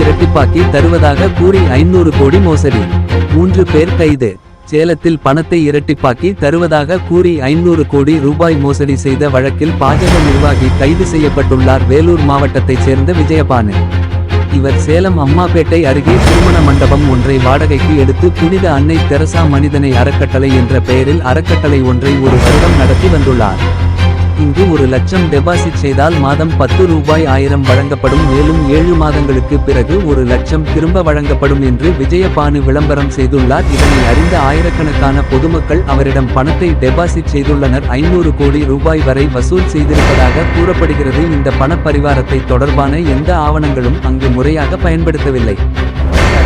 இரட்டிப்பாக்கி தருவதாக கூறி ஐநூறு கோடி மோசடி. மூன்று பேர் கைது. சேலத்தில் பணத்தை இரட்டிப்பாக்கி தருவதாக கூறி ஐநூறு கோடி ரூபாய் மோசடி செய்த வழக்கில் பாஜக நிர்வாகி கைது செய்யப்பட்டுள்ளார் வேலூர் மாவட்டத்தைச் சேர்ந்த விஜயபானு இவர் சேலம் அம்மாபேட்டை அருகே திருமண மண்டபம் ஒன்றை வாடகைக்கு எடுத்து புனித அன்னை தெரசா மனிதனை அறக்கட்டளை என்ற பெயரில் அறக்கட்டளை ஒன்றை ஒரு வருடம் நடத்தி வந்துள்ளார். மாதத்திற்கு ஒரு லட்சம் டெபாசிட் செய்தால் மாதம் பத்து ரூபாய் ஆயிரம் வழங்கப்படும். மேலும் ஏழு மாதங்களுக்கு பிறகு ஒரு லட்சம் திரும்ப வழங்கப்படும் என்று விஜயபானு விளம்பரம் செய்துள்ளார். இதனை அறிந்த ஆயிரக்கணக்கான பொதுமக்கள் அவரிடம் பணத்தை டெபாசிட் செய்துள்ளனர். ஐநூறு கோடி ரூபாய் வரை வசூல் செய்திருப்பதாக கூறப்படுகிறது. இந்த பணப்பரிவாரத்தை தொடர்பான எந்த ஆவணங்களும் அங்கு முறையாக பயன்படுத்தவில்லை.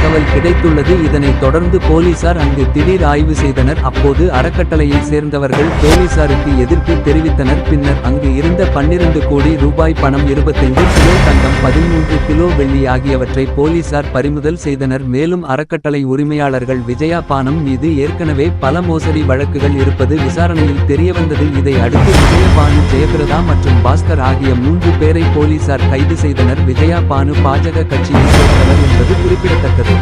தகவல் கிடைத்துள்ளது. இதனைத் தொடர்ந்து போலீசார் அங்கு திடீர் ஆய்வு செய்தனர். அப்போது அறக்கட்டளையை சேர்ந்தவர்கள் போலீசாருக்கு எதிர்ப்பு தெரிவித்தனர். பின்னர் அங்கு இருந்த பன்னிரண்டு கோடி ரூபாய் பணம் இருபத்தைந்து கிலோ தங்கம் பதிமூன்று கிலோ வெள்ளி ஆகியவற்றை போலீசார் பறிமுதல் செய்தனர். மேலும் அறக்கட்டளை உரிமையாளர்கள் விஜயா பானம் மீது ஏற்கனவே பல மோசடி வழக்குகள் இருப்பது விசாரணையில் தெரியவந்தது. இதை அடுத்து விஜயபானு ஜெயபிரதா மற்றும் பாஸ்கர் ஆகிய மூன்று பேரை போலீசார் கைது செய்தனர். விஜயா பானு பாஜக கட்சியை சேர்ந்தவர் என்பது குறிப்பிடத்தக்கது.